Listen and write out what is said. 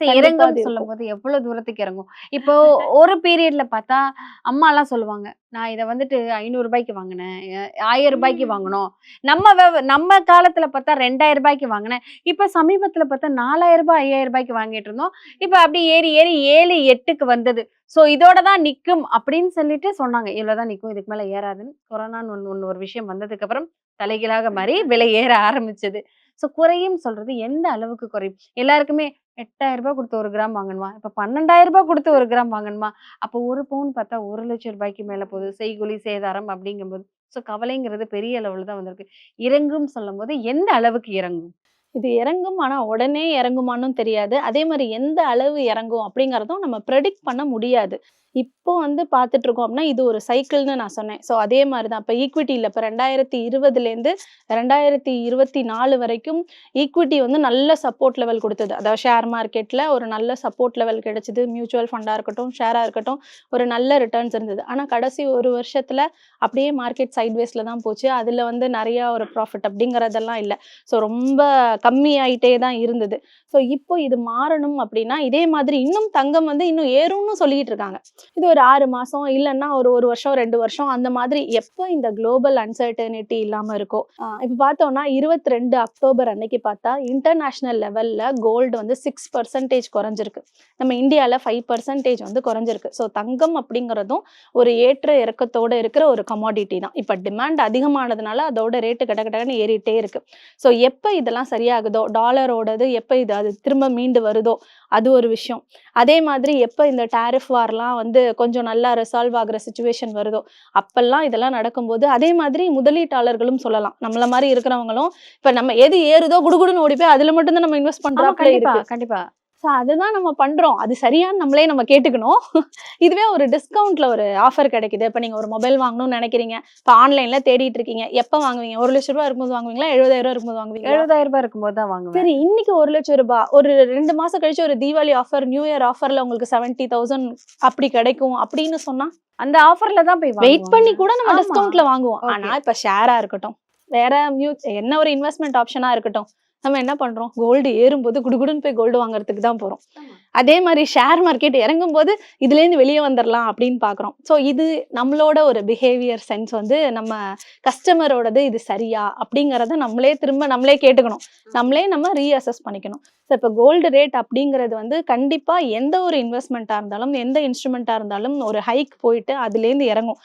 சரி கண்டிப்பா இறங்கும் அது சொல்லும் போது எவ்வளவு தூரத்துக்கு இறங்கும்? இப்போ ஒரு பீரியட்ல பார்த்தா அம்மா எல்லாம் சொல்லுவாங்க நான் இதை வந்துட்டு ஐநூறு ரூபாய்க்கு வாங்கினேன் ஆயிரம் ரூபாய்க்கு. வாங்கினோம். நம்ம நம்ம காலத்துல பார்த்தா ரெண்டாயிரம் ரூபாய்க்கு வாங்கினேன். இப்ப சமீபத்துல பார்த்தா நாலாயிரம் ரூபாய் ஐயாயிரம் ரூபாய்க்கு வாங்கிட்டு இருந்தோம். இப்ப அப்படி ஏறி ஏறி ஏழு எட்டுக்கு வந்தது. சோ இதோட தான் நிக்கும் அப்படின்னு சொல்லிட்டு சொன்னாங்க. இவ்வளவுதான் நிக்கும் இதுக்கு மேல ஏறாதுன்னு. கொரோனான்னு ஒண்ணு ஒண்ணு ஒரு விஷயம் வந்ததுக்கு அப்புறம் தலைகீழாக மாறி விலை ஏற ஆரம்பிச்சது. ஸோ குறையும் சொல்றது எந்த அளவுக்கு குறையும்? எல்லாருக்குமே எட்டாயிரம் ரூபாய் கொடுத்து ஒரு கிராம் வாங்கணுமா? இப்போ பன்னெண்டாயிரம் ரூபாய் கொடுத்து ஒரு கிராம் வாங்கணுமா? அப்போ ஒரு பவுன் பார்த்தா ஒரு லட்சம் ரூபாய்க்கு மேலே போகுது. செய்குலி சேதாரம் அப்படிங்கும்போது. ஸோ கவலைங்கிறது பெரிய அளவில் தான் வந்திருக்கு. இறங்கும் சொல்லும் போது எந்த அளவுக்கு இறங்கும்? இது இறங்கும் ஆனால் உடனே இறங்குமானும் தெரியாது. அதே மாதிரி எந்த அளவு இறங்கும் அப்படிங்கறதும் நம்ம ப்ரெடிக்ட் பண்ண முடியாது. இப்போ வந்து பார்த்துட்டு இருக்கோம் அப்படின்னா இது ஒரு சைக்கிள்னு நான் சொன்னேன். ஸோ அதே மாதிரி தான் இப்போ ஈக்விட்டியில் இப்போ ரெண்டாயிரத்தி இருபதுலேருந்து ரெண்டாயிரத்தி இருபத்தி நாலு வரைக்கும் ஈக்விட்டி வந்து நல்ல சப்போர்ட் லெவல் கொடுத்தது. அதாவது ஷேர் மார்க்கெட்டில் ஒரு நல்ல சப்போர்ட் லெவல் கிடைச்சிது. மியூச்சுவல் ஃபண்டாக இருக்கட்டும் ஷேராக இருக்கட்டும் ஒரு நல்ல ரிட்டர்ன்ஸ் இருந்தது. ஆனால் கடைசி ஒரு வருஷத்தில் அப்படியே மார்க்கெட் சைட்வேஸில் தான் போச்சு. அதில் வந்து நிறையா ஒரு ப்ராஃபிட் அப்படிங்கிறதெல்லாம் இல்லை. ஸோ ரொம்ப கம்மியாயிட்டே தான் இருந்தது. ஸோ இப்போ இது மாறணும் அப்படின்னா இதே மாதிரி இன்னும் தங்கம் வந்து இன்னும் ஏறும்னு சொல்லிக்கிட்டு இருக்காங்க. இது ஒரு ஆறு மாசம் இல்லைன்னா ஒரு ஒரு வருஷம் ரெண்டு வருஷம் அந்த மாதிரி எப்போ இந்த குளோபல் அன்சர்டனிட்டி இல்லாமல் இருக்கோ. இப்போ பார்த்தோம்னா இருபத்தி ரெண்டு அக்டோபர் அன்னைக்கு பார்த்தா இன்டர்நேஷ்னல் லெவலில் கோல்டு வந்து சிக்ஸ் பர்சன்டேஜ் குறைஞ்சிருக்கு. நம்ம இந்தியாவில் ஃபைவ் பர்சன்டேஜ் வந்து குறைஞ்சிருக்கு. ஸோ தங்கம் அப்படிங்கிறதும் ஒரு ஏற்ற இறக்கத்தோட இருக்கிற ஒரு கமாடிட்டி தான். இப்போ டிமாண்ட் அதிகமானதுனால அதோட ரேட்டு கட ஏறிட்டே இருக்கு. ஸோ எப்போ இதெல்லாம் சரியாகுதோ டாலரோடது எப்போ இது அது திரும்ப மீண்டு வருதோ அது ஒரு விஷயம். அதே மாதிரி எப்போ இந்த டேரிஃப் வார்லாம் வந்து கொஞ்சம் நல்லா ரிசால்வ் ஆகுற சுச்சுவேஷன் வருதோ? அப்பெல்லாம் இதெல்லாம் நடக்கும்போது அதே மாதிரி முதலீட்டாளர்களும் சொல்லலாம். நம்மள மாதிரி இருக்கிறவங்களும் இப்போ நம்ம எது ஏறுதோ குடுகுடுன்னு ஓடி போய் அதுல மட்டும் தான் நம்ம இன்வெஸ்ட் பண்றாப்ல கண்டிப்பா கண்டிப்பா. ஸோ அதுதான் நம்ம பண்றோம். அது சரியான்னு நம்மளே நம்ம கேட்டுக்கணும். இதுவே ஒரு டிஸ்கவுண்ட்ல ஒரு ஆஃபர் கிடைக்குது. இப்போ நீங்க ஒரு மொபைல் வாங்கணும்னு நினைக்கிறீங்க. இப்போ ஆன்லைன்ல தேடிட்டு இருக்கீங்க. எப்போ வாங்குவீங்க? ஒரு லட்ச ரூபாய் இருக்கும்போது வாங்குவீங்களா? எழுபதாயிரம் ரூபாய் இருக்கும்போது வாங்குவீங்களா? எழுபதாயிரம் ரூபாய் இருக்கும்போது தான் வாங்குவேன். சரி இன்னைக்கு ஒரு லட்சம் ரூபாய் ஒரு ரெண்டு மாசம் கழிச்சு ஒரு தீபாவளி ஆஃபர் நியூ இயர் ஆஃபர்ல உங்களுக்கு செவன்டி தௌசண்ட் அப்படி கிடைக்கும் அப்படின்னு சொன்னா? அந்த ஆஃபர்ல தான் போய் வெயிட் பண்ணி கூட நம்ம. டிஸ்கவுண்ட்ல வாங்குவோம். ஆனா இப்ப ஷேரா இருக்கட்டும். வேற மியூ என்ன ஒரு இன்வெஸ்ட்மெண்ட் ஆப்ஷனா இருக்கட்டும். நம்ம என்ன பண்றோம்? கோல்டு ஏறும்போது குடுகுடுன்னு போய் கோல்டு வாங்குறதுக்கு தான் போறோம். அதே மாதிரி ஷேர் மார்க்கெட் இறங்கும் போது இதுல இருந்து வெளியே வந்துடலாம் அப்படின்னு பாக்குறோம். ஸோ இது நம்மளோட ஒரு பிஹேவியர் சென்ஸ் வந்து நம்ம கஸ்டமரோடது இது சரியா? அப்படிங்கறத நம்மளே திரும்ப நம்மளே கேட்டுக்கணும். நம்மளே நம்ம ரீஅசஸ் பண்ணிக்கணும். ஸோ இப்போ கோல்டு ரேட் அப்படிங்கிறது வந்து கண்டிப்பா எந்த ஒரு இன்வெஸ்ட்மெண்ட்டாக இருந்தாலும் எந்த இன்ஸ்ட்ருமெண்ட்டாக இருந்தாலும் ஒரு ஹைக் போயிட்டு அதுலேருந்து இறங்கும்.